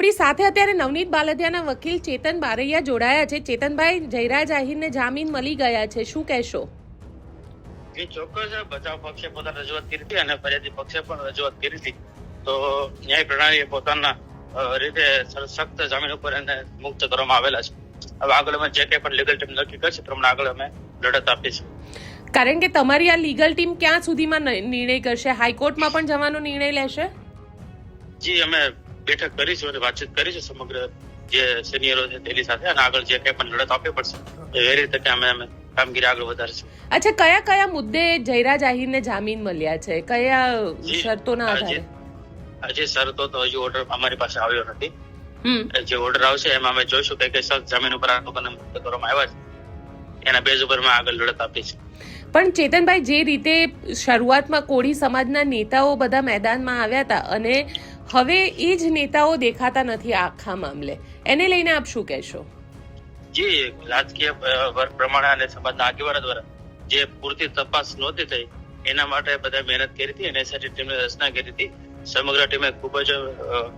આપણી સાથે અત્યારે નવનીત બાલદિયાના વકીલ ચેતન બારૈયા જોડાયા છે. ચેતનભાઈ જયરાજ આહિરને જામીન મળી ગયા છે. શું કહેશો? એ ચોક્કસ. બચાવ પક્ષે પોતાની રજૂઆત કરી હતી અને ફરિયાદી પક્ષે પણ રજૂઆત કરી હતી. તો ન્યાય પ્રણાલીએ પોતાના રીતે સખત જામીન ઉપર એને મુક્ત કરવામાં આવેલા છે. હવે આગળ અમે જે કંઈ પણ લીગલ ટીમ નક્કી કરશે પ્રમાણે આગળ અમે લડત આપીશું. કારણ કે તમારી આ લીગલ ટીમ ક્યાં સુધીમાં નિર્ણય કરશે? હાઈકોર્ટમાં પણ જવાનો નિર્ણય લેશે? જી અમે બેઠક કરીશું અને વાતચીત કરીશું સમગ્ર જે સિનિયરો છે તેની સાથે અને આગળ જે કઈ પણ લડત આપવી પડશે એ રીતે અમે અમે કામગીરી આગળ વધારશું. અચ્છા કયા કયા મુદ્દે જયરાજ આહિરને જામીન મળ્યા છે? કયા શરતોના આધારે? હજી શરતો તો હજુ ઓર્ડર અમારી પાસે આવ્યો નથી. જે ઓર્ડર આવશે એમાં અમે જોઈશું કે કઈ શરત જમીન ઉપર આ લોકોને મુક્ત કરવામાં આવ્યા છે. એના બેઝ ઉપર આગળ લડત આપીશું પણ ચેતનભાઈ જે રીતે શરૂઆતમાં કોળી સમાજના નેતાઓ બધા મેદાનમાં આવ્યા હતા અને હવે એ જ નેતાઓ દેખાતા નથી આખા મામલે. એને લઈને આપ શું કહેશો? જી, રાજકીય વર્ગ પ્રમાણે અને સમાજના આગેવાનો દ્વારા જે પૂરતી તપાસ નહોતી થઈ, એના માટે બધા મહેનત કરી હતી અને એસઆઈટી ટીમની રચના કરી હતી. સમગ્ર ટીમે ખૂબ જ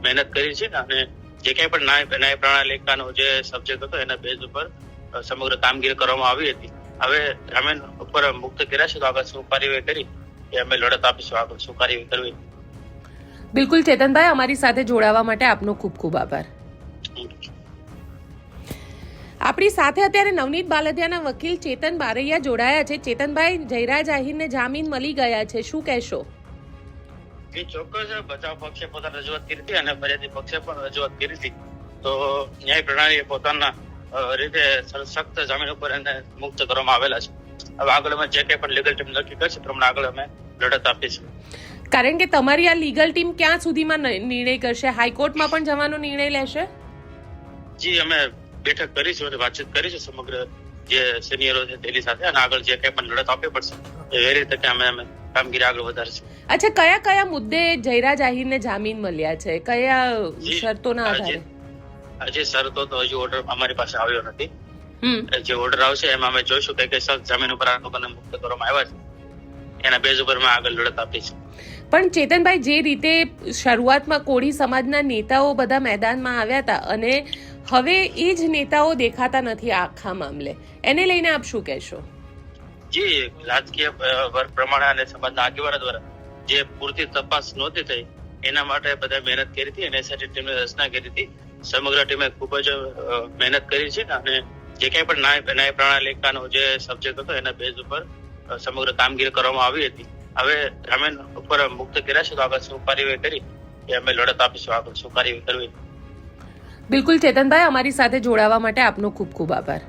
મહેનત કરી છે અને જે કંઈ પણ ન્યાય નાય પ્રણાલિકાનો જે સબ્જેક્ટ હતો એના બેઝ ઉપર સમગ્ર કામગીરી કરવામાં આવી હતી. હવે જામીન ઉપર મુક્ત કર્યા છે તો આગળ શું કાર્યવાહી કરી? એ અમે લડત આપીશું. આગળ શું કાર્યવાહી કરવી? બિલકુલ ચેતનભાઈ, અમારી સાથે જોડાવા માટે આપનો ખૂબ ખૂબ આભાર. આપણી સાથે અત્યારે નવનીત બાલદિયાના વકીલ ચેતન બારૈયા જોડાયા છે. ચેતનભાઈ, જયરાજ આહિરને જામીન મળી ગયા છે. શું કહેશો? એ ચોક્કસ બચાવ પક્ષે પોતાની રજૂઆત કરી હતી અને ફરિયાદી પક્ષે પણ રજૂઆત કરી હતી. તો ન્યાય પ્રણાલીએ પોતાના રીતે સખત જામીન ઉપર એને મુક્ત કરવામાં આવેલા છે. હવે આગળ અમે જે કંઈ પણ લીગલ ટીમ નક્કી કરશે પ્રમાણે આગળ અમે લડત આપીશું. કારણ કે તમારી આ લીગલ ટીમ ક્યાં સુધીમાં નિર્ણય કરશે? હાઈકોર્ટમાં પણ જવાનો નિર્ણય લેશે? જી અમે બેઠક કરીશું અને વાતચીત કરીશું સમગ્ર જે સિનિયરો છે તેની સાથે અને આગળ જે કંઈ પણ લડત આપવી પડશે એ રીતે અમે અમે કામગીરી આગળ વધારશું. અચ્છા કયા કયા મુદ્દે જયરાજ આહિરને જામીન મળ્યા છે? કયા શરતોના આધારે? આજે શરતો તો હજુ ઓર્ડર અમારી પાસે આવ્યો નથી. હમ. જે ઓર્ડર આવશે એમાં અમે જોઈશું કે કઈ સખ્ત જમીન ઉપર આ લોકોને મુક્ત કરવામાં આવ્યા છે. એના બેઝ ઉપર અમે આગળ લડત આપીશું. પણ ચેતનભાઈ, જે રીતે શરૂઆતમાં કોળી સમાજના નેતાઓ બધા મેદાનમાં આવ્યા હતા અને હવે એ જ નેતાઓ દેખાતા નથી આખા મામલે. એને લઈને આપ શું કહેશો? જી, રાજકીય વર્ગ પ્રમાણે અને સમાજના આગેવાનો દ્વારા જે પૂરતી તપાસ નહોતી થઈ, એના માટે બધા મહેનત કરી હતી અને એસઆઈટી ટીમની રચના કરી હતી. સમગ્ર ટીમે ખૂબ જ મહેનત કરી છે અને જે કંઈ પણ ન્યાય પ્રણાલિકાનો જે સબ્જેક્ટ હતો એના બેઝ ઉપર સમગ્ર કામગીરી કરવામાં આવી હતી. હવે જામીન ઉપર મુક્ત કર્યા છે તો આગળ શું કાર્યવાહી કરી? એ અમે લડત આપીશું. આગળ શું કાર્યવાહી કરવી? બિલકુલ ચેતનભાઈ અમારી સાથે જોડાવા માટે આપનો ખૂબ ખૂબ આભાર.